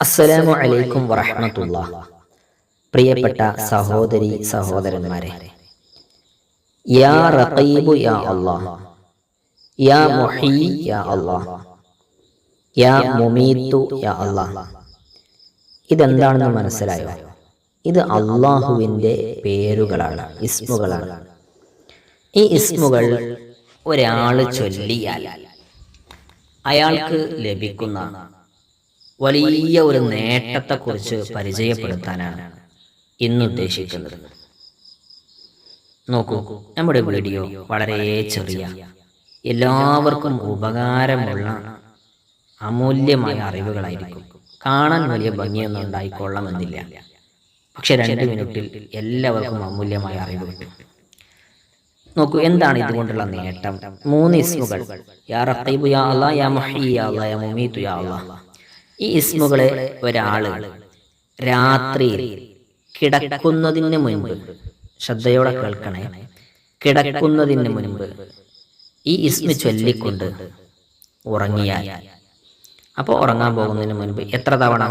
അസ്സലാമു അലൈക്കും വറഹ്മത്തുള്ള. പ്രിയപ്പെട്ട സഹോദരി സഹോദരന്മാരെ യാ റഖീബു യാ അല്ലാഹ് യാ മുഹീ യാ അല്ലാഹ് യാ മുമീത്തു യാ അല്ലാഹ്. ഇതെന്താണെന്ന് മനസ്സിലായോ? ഇത് അള്ളാഹുവിന്റെ പേരുകളാണ് ഇസ്മുകളാണ്. ഈ ഇസ്മുകൾ ഒരാൾ ചൊല്ലിയാൽ അയാൾക്ക് ലഭിക്കുന്ന വലിയ ഒരു നേട്ടത്തെക്കുറിച്ച് പരിചയപ്പെടുത്താനാണ് ഇന്ന് ഉദ്ദേശിക്കുന്നത്. നോക്കൂ നമ്മുടെ വീഡിയോ വളരെ ചെറിയ എല്ലാവർക്കും ഉപകാരമുള്ള അമൂല്യമായ അറിവുകളായിരിക്കും. കാണാൻ വലിയ ഭംഗിയൊന്നും ഉണ്ടായിക്കൊള്ളണമെന്നില്ല. പക്ഷെ രണ്ട് മിനിറ്റിൽ എല്ലാവർക്കും അമൂല്യമായ അറിവ് കിട്ടും. നോക്കൂ എന്താണ് ഇതുകൊണ്ടുള്ള നേട്ടം? മൂന്ന് ഇസ്മുകൾ. യാ റഖീബു യാ അല്ലാ യാ മുഹീ യാ അല്ലാ യാ മുമീതു യാ അല്ലാ ഈ ഇസ്മുകളെ ഒരാൾ രാത്രി കിടക്കുന്നതിന് മുൻപ് ശ്രദ്ധയോടെ കേൾക്കണേ കിടക്കുന്നതിന് മുൻപ് ഈ ഇസ്മ ചൊല്ലിക്കൊണ്ട് ഉറങ്ങിയാൽ. അപ്പോൾ ഉറങ്ങാൻ പോകുന്നതിന് മുൻപ് എത്ര തവണ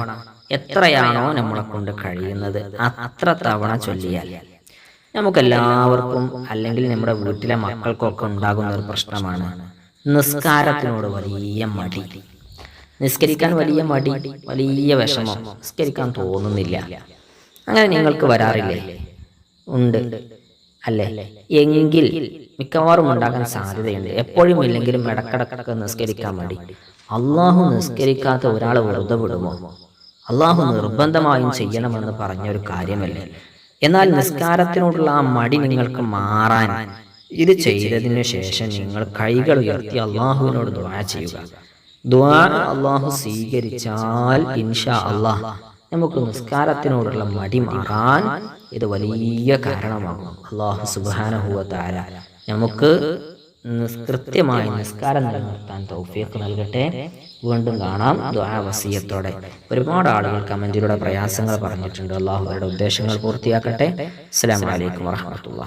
എത്രയാണോ നമ്മളെ കൊണ്ട് കഴിയുന്നത് അത്ര തവണ ചൊല്ലിയാൽ. നമുക്കെല്ലാവർക്കും അല്ലെങ്കിൽ നമ്മുടെ വീട്ടിലെ മക്കൾക്കൊക്കെ ഉണ്ടാകുന്ന ഒരു പ്രശ്നമാണ് നിസ്കാരത്തിനോട് വലിയ മടി. നിസ്കരിക്കാൻ വലിയ മടി വലിയ വിഷമം. നിസ്കരിക്കാൻ തോന്നുന്നില്ല. അങ്ങനെ നിങ്ങൾക്ക് വരാറില്ലേ? ഉണ്ട്. അല്ലേ? എങ്കിൽ മിക്കവാറും ഉണ്ടാകാൻ സാധ്യതയുണ്ട്. എപ്പോഴും ഇല്ലെങ്കിലും ഇടക്കിടക്കൊക്കെ നിസ്കരിക്കാൻ മടി. അള്ളാഹു നിസ്കരിക്കാത്ത ഒരാൾ വെറുതെ വിടുമോ അള്ളാഹു നിർബന്ധമായും ചെയ്യണമെന്ന് പറഞ്ഞ ഒരു കാര്യമല്ലേ? എന്നാൽ നിസ്കാരത്തിനോടുള്ള ആ മടി നിങ്ങൾക്ക് മാറാൻ ഇത് ചെയ്തതിനു ശേഷം നിങ്ങൾ കൈകൾ ഉയർത്തി അള്ളാഹുവിനോട് ദുആ ചെയ്യുക. ദ്വാ അള്ളാഹു സ്വീകരിച്ചാൽ ഇൻഷാ അള്ളാഹ് നമുക്ക് നിസ്കാരത്തിനോടുള്ള മടി മാറാൻ ഇത് വലിയ കാരണമാകും. അള്ളാഹു സുബാനഹുവ താര നമുക്ക് കൃത്യമായി നിസ്കാരം നിലനിർത്താൻ തൗഫീഖ് നൽകട്ടെ. വീണ്ടും കാണാം വസീയത്തോടെ. ഒരുപാട് ആളുകൾ കമന്റിലൂടെ പ്രയാസങ്ങൾ പറഞ്ഞിട്ടുണ്ട്. അള്ളാഹു അവരുടെ ഉദ്ദേശങ്ങൾ പൂർത്തിയാക്കട്ടെ. അസ്സാം വലൈക്കും വാഹമത്തുള്ള